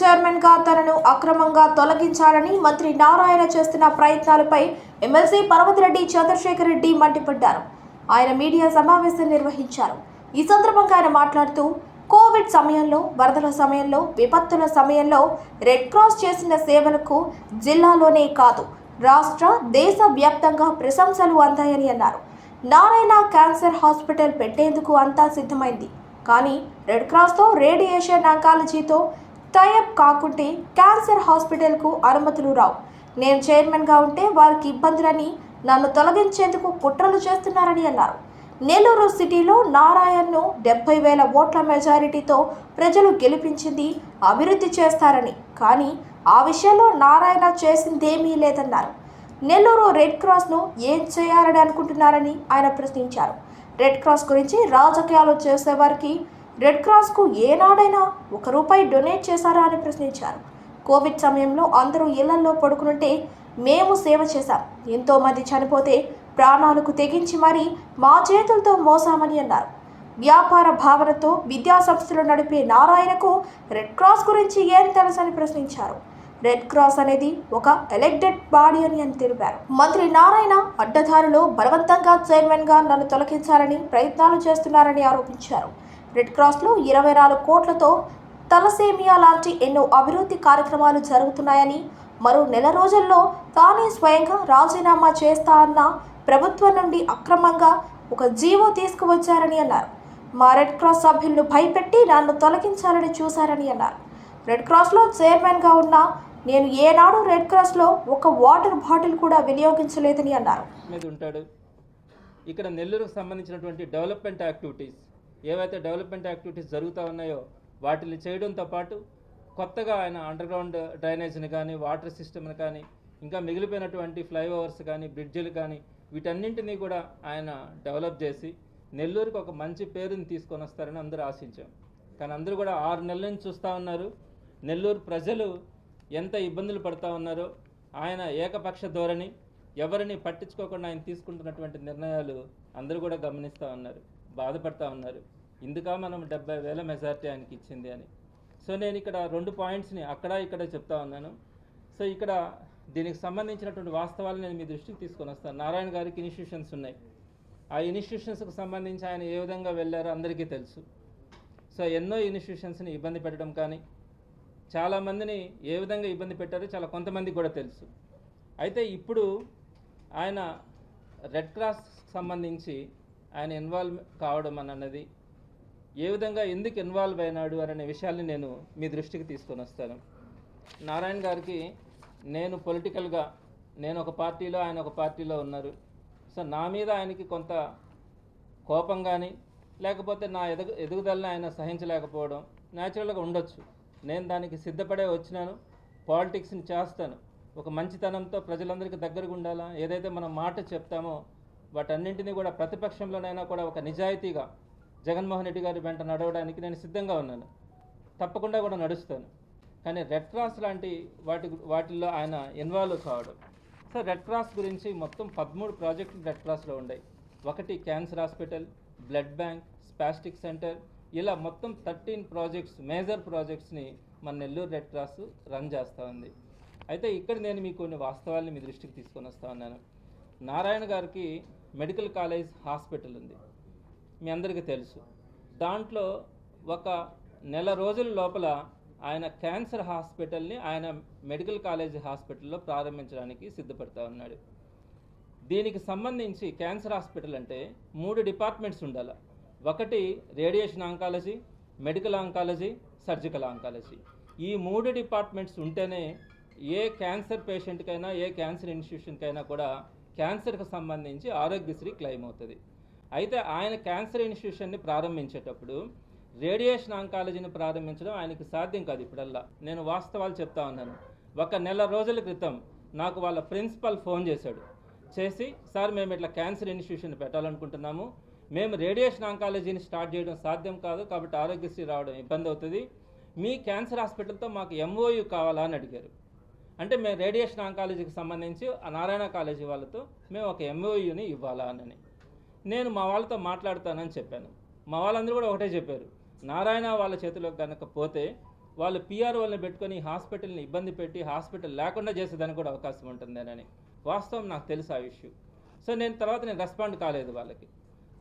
చైర్మన్గా తనను అక్రమంగా తొలగించాలని మంత్రి నారాయణ చేస్తున్న ప్రయత్నాలపై ఎమ్మెల్సీ పర్వతిరెడ్డి చంద్రశేఖర్ రెడ్డి మండిపడ్డారు. ఆయన మీడియా సమావేశం నిర్వహించారు. ఈ సందర్భంగా ఆయన మాట్లాడుతూ కోవిడ్ సమయంలో వరదల సమయంలో విపత్తుల సమయంలో రెడ్ క్రాస్ చేసిన సేవలకు జిల్లాలోనే కాదు రాష్ట్ర దేశ వ్యాప్తంగా ప్రశంసలు అందాయని అన్నారు. నారాయణ క్యాన్సర్ హాస్పిటల్ పెట్టేందుకు అంతా సిద్ధమైంది. కానీ రెడ్ క్రాస్తో రేడియేషన్ అంకాలజీతో టైఅప్ కాకుంటే క్యాన్సర్ హాస్పిటల్కు అనుమతులు రావు నేను చైర్మన్గా ఉంటే వారికి ఇబ్బందులని నన్ను తొలగించేందుకు కుట్రలు చేస్తున్నారని అన్నారు. నెల్లూరు సిటీలో నారాయణ్ను డెబ్బై వేల ఓట్ల మెజారిటీతో ప్రజలు గెలిపించింది అభివృద్ధి చేస్తారని కానీ ఆ విషయంలో నారాయణ చేసిందేమీ లేదన్నారు. నెల్లూరు రెడ్ క్రాస్ను ఏం చేయాలని అనుకుంటున్నారని ఆయన ప్రశ్నించారు. రెడ్ క్రాస్ గురించి రాజకీయాలు చేసేవారికి రెడ్ క్రాస్కు ఏనాడైనా ఒక రూపాయి డొనేట్ చేశారా అని ప్రశ్నించారు. కోవిడ్ సమయంలో అందరూ ఇళ్ళల్లో పడుకునుంటే మేము సేవ చేశాం. ఎంతో మంది చనిపోతే ప్రాణాలకు తెగించి మరీ మా చేతులతో మోసామని అన్నారు. వ్యాపార భావనతో విద్యా సంస్థలు నడిపే నారాయణకు రెడ్ క్రాస్ గురించి ఏం తెలుసని ప్రశ్నించారు. రెడ్ క్రాస్ అనేది ఒక ఎలెక్టెడ్ బాడీ అని అని తెలిపారు. మంత్రి నారాయణ అడ్డదారులో బలవంతంగా చైర్మన్గా నన్ను తొలగించాలని ప్రయత్నాలు చేస్తున్నారని ఆరోపించారు. రెడ్ క్రాస్లో ఇరవై నాలుగు కోట్లతో తలసేమియా లాంటి ఎన్నో అభివృద్ధి కార్యక్రమాలు జరుగుతున్నాయని మరో నెల రోజుల్లో తానే స్వయంగా రాజీనామా చేస్తా అన్న ప్రభుత్వం నుండి అక్రమంగా ఒక జీవో తీసుకువచ్చారని అన్నారు. మా రెడ్ క్రాస్ సభ్యులను భయపెట్టి నన్ను తొలగించాలని చూశారని అన్నారు. రెడ్ క్రాస్లో చైర్మన్గా ఉన్న నేను ఏనాడు రెడ్ క్రాస్లో ఒక వాటర్ బాటిల్ కూడా వినియోగించలేదని అన్నారు. ఉంటాడు. ఇక్కడ నెల్లూరుకు సంబంధించినటువంటి డెవలప్మెంట్ యాక్టివిటీస్ ఏవైతే డెవలప్మెంట్ యాక్టివిటీస్ జరుగుతూ ఉన్నాయో వాటిని చేయడంతో పాటు కొత్తగా ఆయన అండర్గ్రౌండ్ డ్రైనేజ్ని కానీ వాటర్ సిస్టమ్ని కానీ ఇంకా మిగిలిపోయినటువంటి ఫ్లైఓవర్స్ కానీ బ్రిడ్జిలు కానీ వీటన్నింటినీ కూడా ఆయన డెవలప్ చేసి నెల్లూరుకు ఒక మంచి పేరుని తీసుకొని వస్తారని అందరూ ఆశించాం. కానీ అందరూ కూడా ఆరు నెలల నుంచి చూస్తూ ఉన్నారు. నెల్లూరు ప్రజలు ఎంత ఇబ్బందులు పడుతూ ఉన్నారో ఆయన ఏకపక్ష ధోరణి ఎవరిని పట్టించుకోకుండా ఆయన తీసుకుంటున్నటువంటి నిర్ణయాలు అందరూ కూడా గమనిస్తూ ఉన్నారు బాధపడతా ఉన్నారు. ఇందుక మనం డెబ్బై వేల మెజార్టీ ఆయనకి ఇచ్చింది అని. సో నేను ఇక్కడ రెండు పాయింట్స్ని అక్కడ ఇక్కడ చెప్తా ఉన్నాను. సో ఇక్కడ దీనికి సంబంధించినటువంటి వాస్తవాలు నేను మీ దృష్టికి తీసుకొని వస్తాను. నారాయణ గారికి ఇన్స్టిట్యూషన్స్ ఉన్నాయి. ఆ ఇన్స్టిట్యూషన్స్కి సంబంధించి ఆయన ఏ విధంగా వెళ్ళారో అందరికీ తెలుసు. సో ఎన్నో ఇన్స్టిట్యూషన్స్ని ఇబ్బంది పెట్టడం కానీ చాలామందిని ఏ విధంగా ఇబ్బంది పెట్టారో చాలా కొంతమందికి కూడా తెలుసు. అయితే ఇప్పుడు ఆయన రెడ్ క్రాస్ సంబంధించి ఆయన ఇన్వాల్వ్ కావడం అన్నది ఏ విధంగా ఎందుకు ఇన్వాల్వ్ అయినాడు అనే విషయాన్ని నేను మీ దృష్టికి తీసుకొని వస్తాను. నారాయణ గారికి నేను పొలిటికల్గా నేను ఒక పార్టీలో ఆయన ఒక పార్టీలో ఉన్నారు. సో నా మీద ఆయనకి కొంత కోపం కానీ లేకపోతే నా ఎదుగు ఎదుగుదలని ఆయన సహించలేకపోవడం న్యాచురల్గా ఉండొచ్చు. నేను దానికి సిద్ధపడే వచ్చినాను. పాలిటిక్స్ని చేస్తాను. ఒక మంచితనంతో ప్రజలందరికీ దగ్గరగా ఉండాలా? ఏదైతే మనం మాట చెప్తామో వాటన్నింటినీ కూడా ప్రతిపక్షంలోనైనా కూడా ఒక నిజాయితీగా జగన్మోహన్ రెడ్డి గారి వెంట నడవడానికి నేను సిద్ధంగా ఉన్నాను. తప్పకుండా కూడా నడుస్తాను. కానీ రెడ్ క్రాస్ లాంటి వాటి వాటిల్లో ఆయన ఇన్వాల్వ్ కావడం. సార్ రెడ్ క్రాస్ గురించి మొత్తం పదమూడు ప్రాజెక్టులు రెడ్ క్రాస్లో ఉన్నాయి. ఒకటి cancer hospital blood bank spastic centre. ఇలా మొత్తం థర్టీన్ ప్రాజెక్ట్స్ మేజర్ ప్రాజెక్ట్స్ని మన నెల్లూరు రెడ్ క్రాస్ రన్ చేస్తూ ఉంది. అయితే ఇక్కడ నేను మీకు కొన్ని వాస్తవాల్ని మీ దృష్టికి తీసుకొని వస్తా ఉన్నాను. నారాయణ గారికి మెడికల్ కాలేజ్ హాస్పిటల్ ఉంది. మీ అందరికీ తెలుసు. దాంట్లో ఒక నెల రోజుల లోపల ఆయన క్యాన్సర్ హాస్పిటల్ని ఆయన మెడికల్ కాలేజ్ హాస్పిటల్లో ప్రారంభించడానికి సిద్ధపడతా ఉన్నాడు. దీనికి సంబంధించి క్యాన్సర్ హాస్పిటల్ అంటే మూడు డిపార్ట్మెంట్స్ ఉండాలి. ఒకటి radiation oncology medical oncology surgical oncology. ఈ మూడు డిపార్ట్మెంట్స్ ఉంటేనే ఏ క్యాన్సర్ పేషెంట్కైనా ఏ క్యాన్సర్ ఇన్స్టిట్యూషన్కైనా కూడా క్యాన్సర్కి సంబంధించి ఆరోగ్యశ్రీ క్లెయిమ్ అవుతుంది. అయితే ఆయన క్యాన్సర్ ఇన్స్టిట్యూషన్ని ప్రారంభించేటప్పుడు రేడియేషన్ ఆంకాలజీని ప్రారంభించడం ఆయనకి సాధ్యం కాదు ఇప్పుడల్లా. నేను వాస్తవాలు చెప్తా ఉన్నాను. ఒక నెల రోజుల క్రితం నాకు వాళ్ళ ప్రిన్సిపల్ ఫోన్ చేశాడు. చేసి సార్ మేము ఇట్లా క్యాన్సర్ ఇన్స్టిట్యూషన్ పెట్టాలనుకుంటున్నాము. మేము రేడియేషన్ ఆంకాలజీని స్టార్ట్ చేయడం సాధ్యం కాదు కాబట్టి ఆరోగ్యశ్రీ రావడం ఇబ్బంది అవుతుంది. మీ క్యాన్సర్ హాస్పిటల్తో మాకు ఎంఓయు కావాలా? అని అడిగారు. అంటే మేము రేడియేషన్ ఆంకాలజీకి సంబంధించి ఆ నారాయణ కాలేజీ వాళ్ళతో మేము ఒక ఎంఓయూని ఇవ్వాలా అని. నేను మా వాళ్ళతో మాట్లాడతానని చెప్పాను. మా వాళ్ళందరూ కూడా ఒకటే చెప్పారు. నారాయణ వాళ్ళ చేతిలో కనుక పోతే వాళ్ళు పిఆర్ వాళ్ళని పెట్టుకొని హాస్పిటల్ని ఇబ్బంది పెట్టి హాస్పిటల్ లేకుండా చేసేదానికి కూడా అవకాశం ఉంటుందేనని. వాస్తవం నాకు తెలుసు ఆ ఇష్యూ. సో నేను తర్వాత నేను రెస్పాండ్ కాలేదు వాళ్ళకి.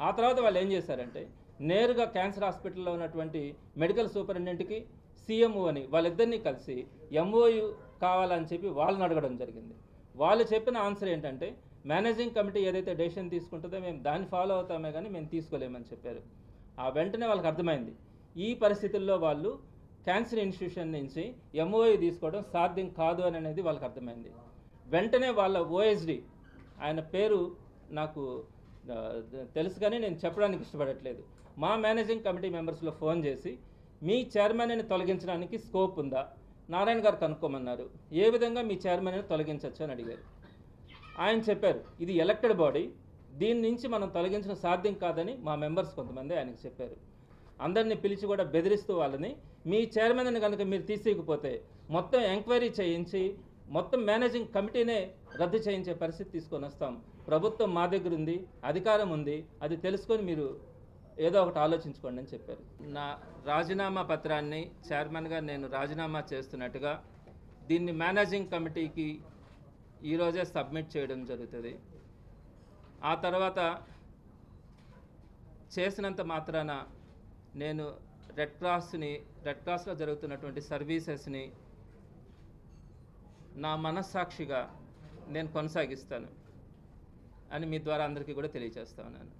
ఆ తర్వాత వాళ్ళు ఏం చేశారంటే నేరుగా క్యాన్సర్ హాస్పిటల్లో ఉన్నటువంటి మెడికల్ సూపరింటెండెంట్కి సీఎంఓ అని వాళ్ళిద్దరినీ కలిసి ఎంఓయు కావాలని చెప్పి వాళ్ళని అడగడం జరిగింది. వాళ్ళు చెప్పిన ఆన్సర్ ఏంటంటే మేనేజింగ్ కమిటీ ఏదైతే డెసిషన్ తీసుకుంటుందో మేము దాన్ని ఫాలో అవుతామే కానీ మేము తీసుకోలేమని చెప్పారు. ఆ వెంటనే వాళ్ళకి అర్థమైంది. ఈ పరిస్థితుల్లో వాళ్ళు క్యాన్సర్ ఇన్స్టిట్యూషన్ నుంచి ఎంఓఏ తీసుకోవడం సాధ్యం కాదు అని అనేది వాళ్ళకి అర్థమైంది. వెంటనే వాళ్ళ ఓఎస్డి ఆయన పేరు నాకు తెలుసు కానీ నేను చెప్పడానికి ఇష్టపడట్లేదు. మా మేనేజింగ్ కమిటీ మెంబర్స్లో ఫోన్ చేసి మీ చైర్మన్ని తొలగించడానికి స్కోప్ ఉందా? నారాయణ గారు కనుక్కోమన్నారు. ఏ విధంగా మీ చైర్మన్ని తొలగించవచ్చు అని అడిగారు. ఆయన చెప్పారు ఇది ఎలక్టెడ్ బాడీ దీని నుంచి మనం తొలగించడం సాధ్యం కాదని మా మెంబర్స్ కొంతమంది ఆయనకు చెప్పారు. అందరినీ పిలిచి కూడా బెదిరిస్తూ వాళ్ళని మీ చైర్మన్ని కనుక మీరు తీసేయకపోతే మొత్తం ఎంక్వైరీ చేయించి మొత్తం మేనేజింగ్ కమిటీనే రద్దు చేయించే పరిస్థితి తీసుకొని వస్తాం. ప్రభుత్వం మా దగ్గర ఉంది అధికారం ఉంది అది తెలుసుకొని మీరు ఏదో ఒకటి ఆలోచించుకోండి అని చెప్పారు. నా రాజీనామా పత్రాన్ని చైర్మన్గా నేను రాజీనామా చేస్తున్నట్టుగా దీన్ని మేనేజింగ్ కమిటీకి ఈరోజే సబ్మిట్ చేయడం జరుగుతుంది. ఆ తర్వాత చేసినంత మాత్రాన నేను రెడ్ క్రాస్ని రెడ్ క్రాస్లో జరుగుతున్నటువంటి సర్వీసెస్ని నా మనస్సాక్షిగా నేను కొనసాగిస్తాను అని మీ ద్వారా అందరికీ కూడా తెలియజేస్తా ఉన్నాను.